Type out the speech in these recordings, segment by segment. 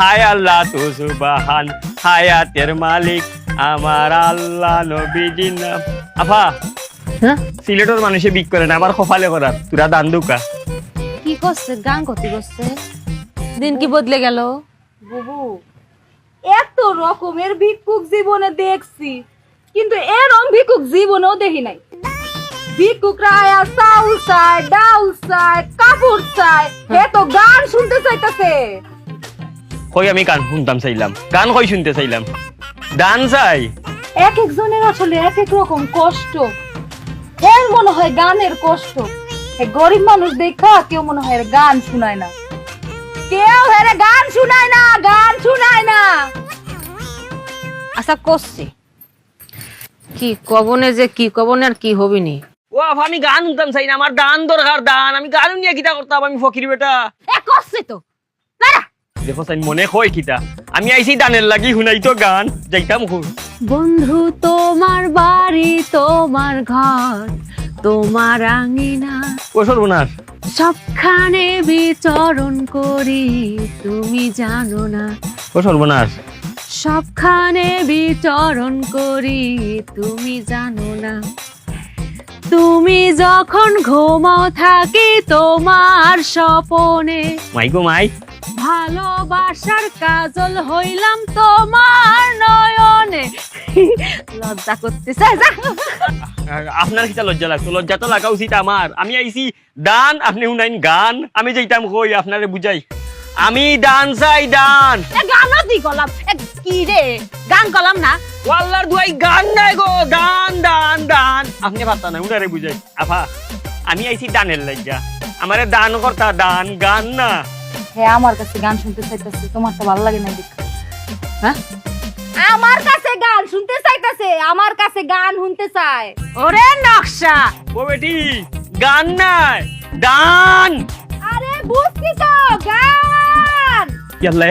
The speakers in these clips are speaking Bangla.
হায় আল্লাহ তু সুবাহান হায়াতের মালিক আমার আল্লাহ নবীজির নাম আফা হ্যাঁ? সিলেটের মানুষে বিক করে না আমার কপালে করার তুরা দান দুকা। কি করছে গান করতে করছে? দিন কি বদলে গেল? বুবু এত রকমের ভিক্ষুক জীবনে দেখছি কিন্তু এরম ভিক্ষুক জীবনেও দেখি নাই। ভিক্ষুকরা আয়া চাউল চায় ডাউল চায় কাপড় চায় হে তো গান শুনতে চাইতেছে। কই আমি গান শুনতাম চাইলাম। গান কই শুনতে চাইলাম? গান চাই? এক একজনের আসলে এক এক রকম কষ্ট। এর মনে হয় গানের কষ্ট। এ গরিব মানুষ দেখা কেউ মনে হয় গান শুনায় না। কেউ হেরে গান শুনায় না গান শুনায় না। আচ্ছা করছে। কি কবনে যে কি কবনে আর কি হবি নি? ও আফা আমি গান শুনতাম চাই না আমার দান দরকার দান। আমি গান নিয়ে কিতা করতাম আমি ফকির বেটা। এ করছে তো। দেখো চাই মনে কয় কিতা আমি আইছি দানের লাগি শুনাই তো গান। যাইতাম খুব বন্ধু তোমার বাড়ি তোমার ঘর তোমার আঙিনা। ও সর্বনাশ। সবখানে বিচরণ করি তুমি জানো না। ও সর্বনাশ। সবখানে বিচরণ করি তুমি জানো না। তুমি যখন ঘুমাও থাকি তোমার স্বপনে। মাই গো মাই। ভালোবাসার কাজল হইলাম তোমার নয়নে। লজ্জা করতেছে যা। আপনার কিতা লজ্জা লাগতো? লজ্জা তো লাগা উচিত আমার। আমি আইছি দান আপনি শুনাইন গান। আমি যাইতাম কই আপনারে বুঝাই। আমি দান চাই এ গানও দি গলাম কি রে? গান গলাম না। ওয়াল্লার দুয়াই গান নাই গো। দান দান দান। আপনি ভাবতা না উনারে বুঝাই। আফা আমি আইছি দানের লাগিয়া আমারে দান করতা দান গান না। হ্যাঁ আমার কাছে গান শুনতে চাইতেছে তোমার তো ভালো লাগে না দেখা হ্যাঁ? আমার কাছে গান শুনতে চাইতেছে আমার কাছে গান শুনতে চায়। ওরে নকশা। ও বেটি গান নাই দান আরে বুঝছি তো গান। ইয়াল্লা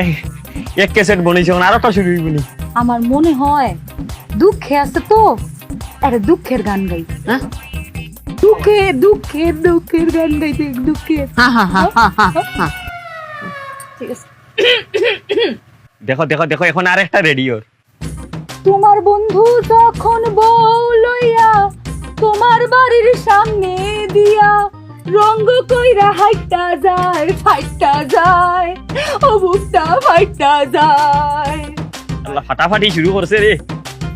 এক ক্যাসেট বনেছে আর একটা শুরু হইবনি আমার মনে হয় দুঃখে আছে তো আরে দুঃখের গান গাই। হ্যাঁ? দুঃখে দুঃখের দুঃখের গান গাইতে দুঃখের হা হা হা হা হা হা। ঠিক আছে। দেখো দেখো দেখো এখন আর একটা রেডিওর তোমার বন্ধু যখন বউ লইয়া তোমার বাড়ির সামনে দিয়া রঙ্গ কইরা হাইটা যায় ফাইটা যায় ও বুকটা ফাইটা যায়। আল্লাহ ফাটাফাটি শুরু করছে রে।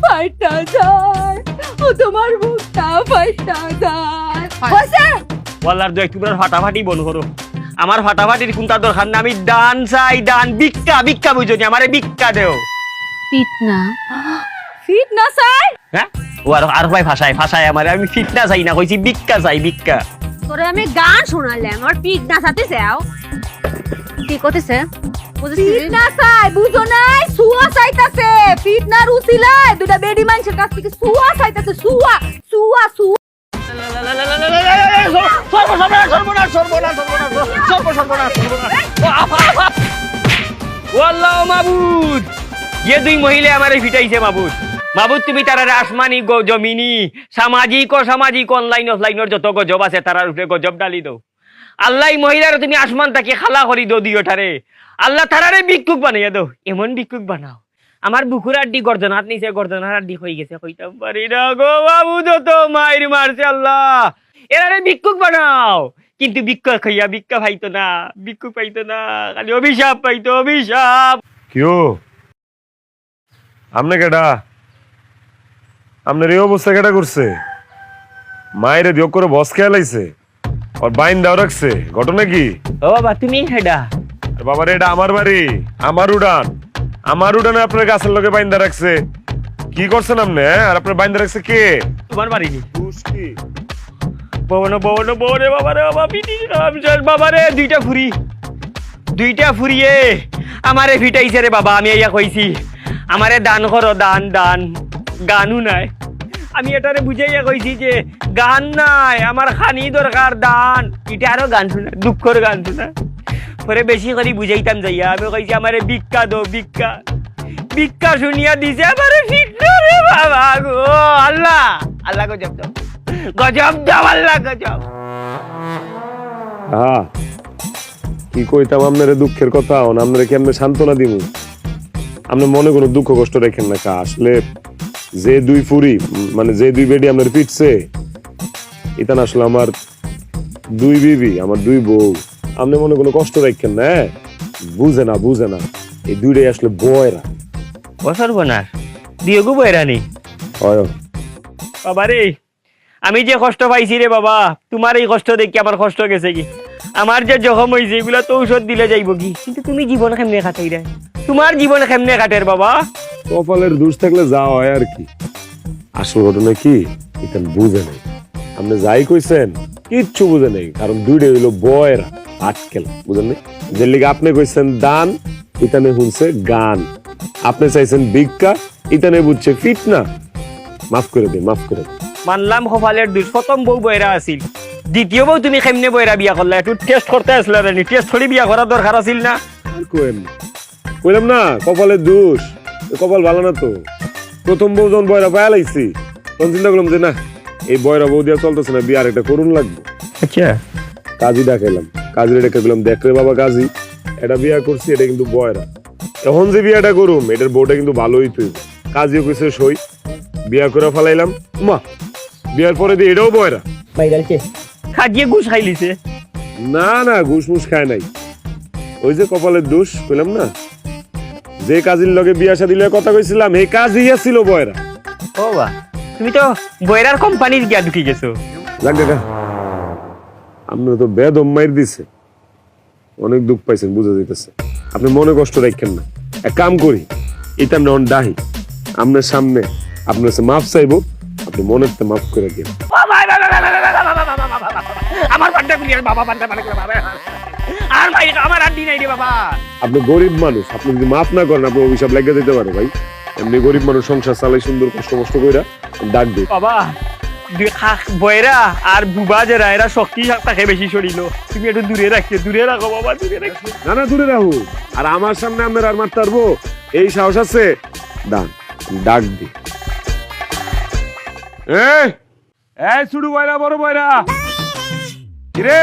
ফাইটা যায় ও তোমার বুকটা ফাইটা। যায় হইছে ওয়াল্লার দু একটু ফাটাফাটি বল করো। আমার ফাটাফাটির কোনটা দরকার না আমি দান চাই দান। ভিক্ষা ভিক্ষা বুঝনি আমারে ভিক্ষা দেও। না। ফিট না চাই? হ্যাঁ? ও আর আর ভাই ভাষায় ভাষায় আমারে আমি ফিটনা চাই না কইছি ভিক্ষা চাই ভিক্ষা। তোরে আমি গান শোনালাম আর পিট না সাথে যাও কি করতেছে বুঝছিস ফিট না চাই বুঝো নাই? সুয়া চাইতাছে। ফিট না রুসিলায় দুটা বেডি মানুষের কাছ থেকে সুয়া চাইতাছে সুয়া সুয়া সুয়া। সর্বনাশ সর্বনাশ সর্বনাশ সর্বনাশ সর্বনাশ সর্বনাশ। ওয়াল্লাহ মাবুদ ये মহিলা আমারে মাবুদ। তুমি তারারে আসমানি জমিনি, সামাজিক ও সামাজিক অনলাইন যত গজব আছে, তারার উপরে গজব ডালি দাও। আল্লাহ মহিলার তুমি আসমান তাকে খালা করি দো দিওটারে আল্লাহ, তারারে ভিক্ষুক বানাইয়া দাও। এমন ভিক্ষুক বানাও। আমার বুকুর আড্ডি গর্দনাত নিচে গর্দনার আড্ডি হয়ে গেছে, কইতাম পারি না গো বাবু তো মায়ের মারছে আল্লাহ। এরারে ভিক্ষুক বানাও। কিন্তু ভিক্ষা খাইয়া ভিক্ষা পাইতো না ভিক্ষুক পাইতো না খালি অভিশাপ পাইতো অভিশাপ। কিও? আমনে কেডা? আপনার এই অবস্থা কেডা করছে? মায়েরে বিয়োগ করে বস খেয়াল আইছে আর বাইন দাও রাখছে ঘটনা কি? ও বাবা তুমি হেডা? আর বাবারে এটা আমার বাড়ি আমার উড়ান। আমার উড়ানে আপনার গাছের লোকে বাইন্দা রাখছে। কি করছেন আপনি হ্যাঁ? আর আপনার বাইন্দা রাখছে কে? তোমার বাড়ি নি দুষ কি ববন ববন বরে বাবা পিটি রামচন্দ্র বাবা রে, দুইটা ফুরি দুইটা ফুরিয়ে আমারে ফিটাইছে রে বাবা, আমি ইয়া কইছি। আমারে দান করো, দান দান। গানও নাই। আমি এটারে বুঝাইয়া কইছি যে, গান নাই, আমার খানি দরকার, দান। এটা আরও গান শোনা, দুঃখর গান শোনা। পরে বেশি করে বুঝাইতাম যাইয়া। আমি কইছি, আমারে ভিক্ষা দো, ভিক্ষা। ভিক্ষা শুনিয়া দিছে, আমারে ফিটলো রে বাবা গো। আল্লাহ আল্লাহ গজব দাও গজব দাও গজব। হ্যাঁ কি কইতাম আপনারে দুঃখের কথা অন আপনারে কেমনে সান্ত্বনা দিব আপনি মনে কোনো দুঃখ কষ্ট রেখেন না কা? আসলে যে দুই ফুরি মানে যে দুই বেডি আপনার পিটছে এটা না আসলে আমার দুই বিবি আমার দুই বউ। আপনি মনে কোনো কষ্ট রাখেন না হ্যাঁ? বুঝে না বুঝে না। এই দুইটাই আসলে বয়রা। ও সর্বনাশ। দিয়ে গো বৈরানি হয়। বাবা রে আমি যে কষ্ট পাইছি রে বাবা, তোমার এই কষ্ট দেখি আমার কষ্ট গেছে কি? আমার যে জখম হয়েছে এগুলা তো ঔষধ দিলে যাইব কি? কিন্তু তুমি জীবন কেমনে কাটাই রে তোমার জীবন কেমনে কাটের বাবা? কপালের দোষ থাকলে যা হয় আর কি। আসল ঘটনা কি? এটা বুঝে নাই। আপনি যাই কইছেন, কিচ্ছু বুঝে নেই, কারণ দুইটা হইল বয়রা আটকেল, বুঝেন নাই? যে লিগে আপনি কইছেন দান, ইতানে শুনছে গান। আপনি চাইছেন ভিক্ষা, ইতানে বুঝছে ফিট না মাফ করে দে মাফ করে দিন। মানলাম কপালের দুষ প্রথম বউ বয়রা আছিল। দ্বিতীয় বউ তুমি কেমনে বয়রা বিয়া করলা? একটু টেস্ট করতে আসলে রানি টেস্ট করে বিয়া করার দরকার আছিল না। কইলাম না কপালের দোষ। কপাল ভালো না তো। প্রথম বউ যখন বয়রা পায়া লাইছি তখন চিন্তা করলাম যে না এই বয়রা বউ দিয়া চলতেছে না বিয়ার একটা করুন লাগবে। আচ্ছা। কাজী ডাকাইলাম কাজী ডেকে গেলাম দেখ রে বাবা কাজী এটা বিয়া করছি এটা কিন্তু বয়রা এখন যে বিয়াটা করুম এটার বউটা কিন্তু ভালোই তুই কাজীও কইছে সই। বিয়া করে ফেলাইলাম মা বিয়ার পরে দিয়ে এটাও বয়রা। খাজিয়ে ঘুষ খাইলিছে। না না ঘুষ মুস খায় নাই। ওই যে কপালের দোষ কইলাম না? যে কাজীর লগে বিয়া শাদি লগে কথা কইছিলাম এই কাজই ছিল বয়রা। ও বা তুমি তো বয়রার কোম্পানির গিয়া ঢুকি গেছো। যাক দেখা আপনার তো বেদম মাইর দিছে। অনেক দুঃখ পাইছেন বুঝা যাইতেছে। আপনি মনে কষ্ট রাখেন না। এক কাম করি এটা নন ডাহি আপনার সামনে আপনার কাছে মাফ চাইব। আপনি মনের তে মাফ করে দিন আমার পান্ডা গুলি আর বাবা পান্ডা করে বাবা। আর ভাই আমার আড্ডি নাই রে বাবা। আপনি গরিব মানুষ আপনি যদি মাফ না করেন আপনি অভিশাপ লেগে দিতে পারে ভাই। এমনি গরিব মানুষ সংসার চালাই সুন্দর কষ্ট কষ্ট কইরা ডাক দিই বাবা দুই বয়রা আর বুবা যারা এরা শক্তি তাকে বেশি সরিল তুমি একটু দূরে রাখিও দূরে রাখো বাবা দূরে রাখো। না না দূরে রাহু আর আমার সামনে আপনার আর মারতে পারব? এই সাহস আছে? দান ডাক দি। এই এই বয়রা, বড় বয়রা। কিরে?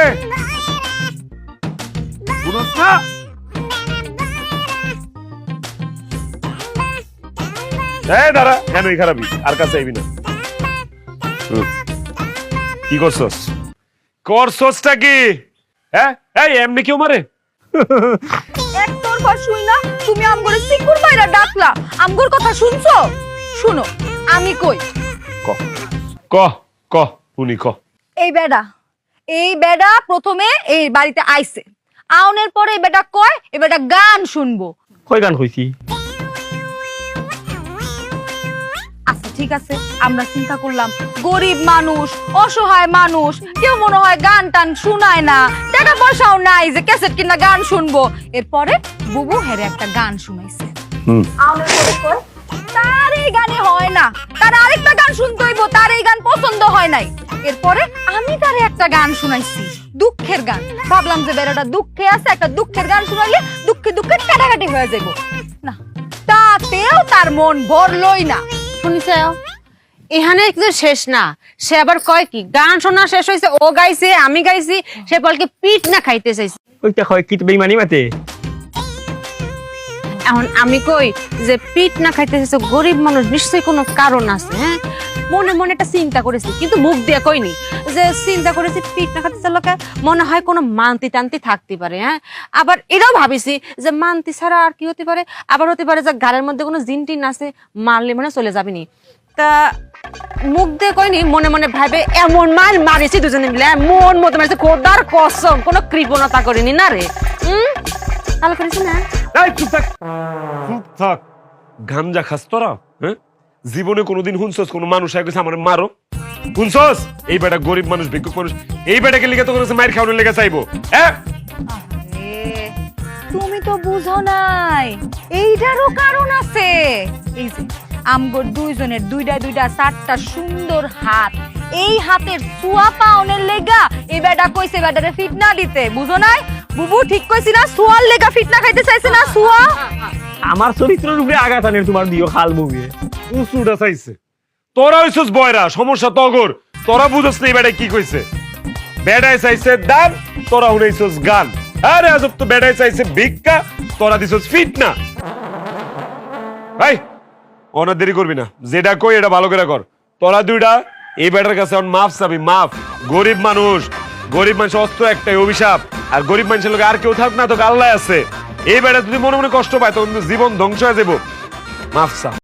শুনস না? এই দাঁড়া, কেন এই খারাপই? আর কাছে আইবি না। কি করছস? করছসটা কি? হ্যাঁ? এই, এমনি কেউ মারে? এক তোর কথা শুই না, তুমি আমগরে সিকুর মাইরা ডাকলা। আমগর কথা শুনছো? শুনো, আমি কই? ক। ক ক উনি ক এই বেডা এই বেডা প্রথমে এই বাড়িতে আইছে। আউনের পরে এই বেটা কয় এই বেটা গান শুনব। কই গান কইছি আচ্ছা ঠিক আছে আমরা চিন্তা করলাম গরিব মানুষ অসহায় মানুষ কেউ মনে হয় গান টান শুনায় না টাকা পয়সাও নাই যে ক্যাসেট কিনা গান শুনব। এরপরে বুবু হেরে একটা গান শুনাইছে। হুম। আউনের পরে কয়, এই গানে হয় না। তার আরেকটা গান শুনতে হইব তার এই গান পছন্দ হয় নাই। এরপরে আমি তারে একটা গান শুনাইছি দুঃখের গান। ভাবলাম যে বেড়াটা দুঃখে আছে একটা দুঃখের গান শুনাইলে দুঃখে দুঃখে কাটাকাটি হয়ে যাইব। না তাতেও তার মন ভরলই না। শুনিছে? এখানে যে শেষ না। সে আবার কয় কি গান শোনা শেষ হয়েছে ও গাইছে আমি গাইছি সে বলকে পিঠ না খাইতে চাইছে। ওইটা কয় কি বেইমানি মাতে? এখন আমি কই যে পিঠ না খাইতে চাইছে গরিব মানুষ, নিশ্চয়ই কোনো কারণ আছে হ্যাঁ? মনে মনে একটা চিন্তা করেছি, কিন্তু মুখ দিয়ে কইনি যে চিন্তা করেছি পিঠ না খাইতে লোকে, মনে হয় কোনো মান্তি টান্তি থাকতে পারে হ্যাঁ? আবার এটাও ভাবিছি যে মান্তি ছাড়া আর কি হতে পারে? আবার হতে পারে যে গালের মধ্যে কোনো জিনটিন আছে, মারলে মনে চলে যাবিনি। তা মুখ দিয়ে কইনি মনে মনে ভাবে এমন মার মারিছি দুজনে মিলে। মন মতো মারিছে খোদার কসম কোনো কৃপণতা করিনি না রে। হুম তাহলে করেছি না? এই চুপ থাক। চুপ থাক। গাঞ্জা খাস তোরা হ্যাঁ? জীবনে কোনোদিন শুনছস কোনো মানুষ আগে আমার মারো। শুনছস এই বেটা গরিব মানুষ ভিক্ষুক মানুষ এই বেটাকে লিখে তো করেছে মায়ের খাওয়ানোর লেগে চাইব হ্যাঁ? তুমি তো বুঝো নাই এইটারও কারণ আছে। এই যে আমগর দুইজনের দুইটা দুইটা চারটা সুন্দর হাত। এই হাতের সুয়া পাওনের লেগা এই বেটা কইছে, বেটারে ফিটনা দিতে। বুঝো নাই? বুবু ঠিক কইছি না সুয়ার লেগা ফিট না খাইতে চাইছে না সুয়া আমার চরিত্রের উপরে আঘাত আনের তোমার দিও খাল মুভিয়ে উঁচুটা চাইছে। তোরা হইছস বয়রা, সমস্যা তগর তোরা বুঝস না বেটায় কি কইছে। বেটায় চাইছে দান, তোরা শুনাইছস গান। আরে আজব তো বেড়াই চাইছে ভিক্ষা, তোরা দিছস ফিট না। ভাই অনেক দেরি করবি না। যেটা কই এটা ভালো করে কর। তোরা দুইটা এই ব্যাটার কাছে এখন মাফ চাবি, মাফ। গরিব মানুষ গরিব মানুষ অস্ত্র একটাই, অভিশাপ। আর গরিব মানুষের লোক আর কেউ থাক না তো আল্লাহ আছে। এই বেটা যদি মনে মনে কষ্ট পায়, তখন জীবন ধ্বংস হয়ে যাব। মাফ চা